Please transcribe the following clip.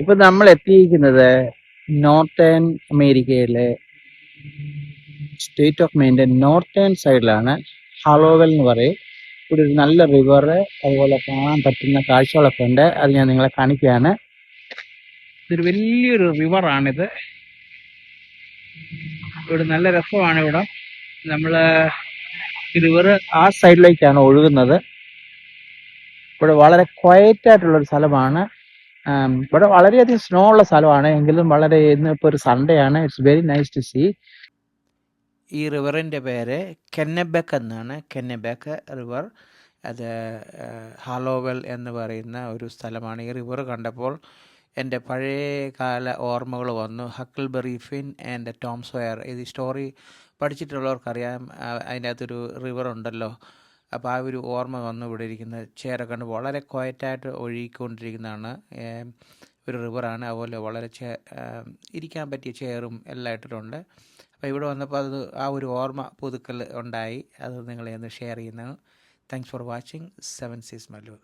ഇപ്പൊ നമ്മൾ എത്തിയിരിക്കുന്നത് നോർത്തേൺ അമേരിക്കയിലെ സ്റ്റേറ്റ് ഓഫ് മെയിന്റെ നോർത്തേൺ സൈഡിലാണ് ഹാളോവൽ എന്ന് പറയും. ഇവിടെ ഒരു നല്ല റിവർ അതുപോലെ കാണാൻ പറ്റുന്ന കാഴ്ചകളൊക്കെ ഉണ്ട്. അത് ഞാൻ നിങ്ങളെ കാണിക്കുകയാണ്. ഇതൊരു വലിയൊരു റിവറാണിത് ഇവിടെ നല്ല രസമാണ് ഇവിടെ. നമ്മൾ റിവർ ആ സൈഡിലേക്കാണ് ഒഴുകുന്നത്. ഇവിടെ വളരെ ക്വയറ്റ് ആയിട്ടുള്ള ഒരു സ്ഥലമാണ്. ഇവിടെ വളരെയധികം സ്നോ ഉള്ള സ്ഥലമാണ്. എങ്കിലും വളരെ ഇന്നിപ്പോൾ ഒരു സൺഡേ ആണ്. It's very nice to see ഈ റിവറിന്റെ പേര് കെന്നബെക്ക് എന്നാണ്. കെന്നബെക്ക് റിവർ അത് ഹാലോവൽ എന്ന് പറയുന്ന ഒരു സ്ഥലമാണ്. ഈ റിവർ കണ്ടപ്പോൾ എന്റെ പഴയ കാല ഓർമ്മകൾ വന്നു. Huckleberry Finn and Tom Sawyer ഇത് സ്റ്റോറി പഠിച്ചിട്ടുള്ളവർക്കറിയാം. അതിന്റെ അകത്തൊരു റിവർ ഉണ്ടല്ലോ. അപ്പോൾ ആ ഒരു ഓർമ്മ വന്നു ഇവിടെ ഇരിക്കുന്ന ചേരൊക്കെ കണ്ട് വളരെ ക്വയറ്റായിട്ട് ഒഴുകിക്കൊണ്ടിരിക്കുന്നതാണ്. ഒരു റിവറാണ് അതുപോലെ വളരെ ചേ ഇരിക്കാൻ പറ്റിയ ചെയറും എല്ലാം ഇട്ടിട്ടുണ്ട്. അപ്പോൾ ഇവിടെ വന്നപ്പോൾ അത് ആ ഒരു ഓർമ്മ പുതുക്കൽ ഉണ്ടായി. അത് നിങ്ങളെ ഒന്ന് ഷെയർ ചെയ്യുന്നതാണ്. Thanks for watching seven seas Mallur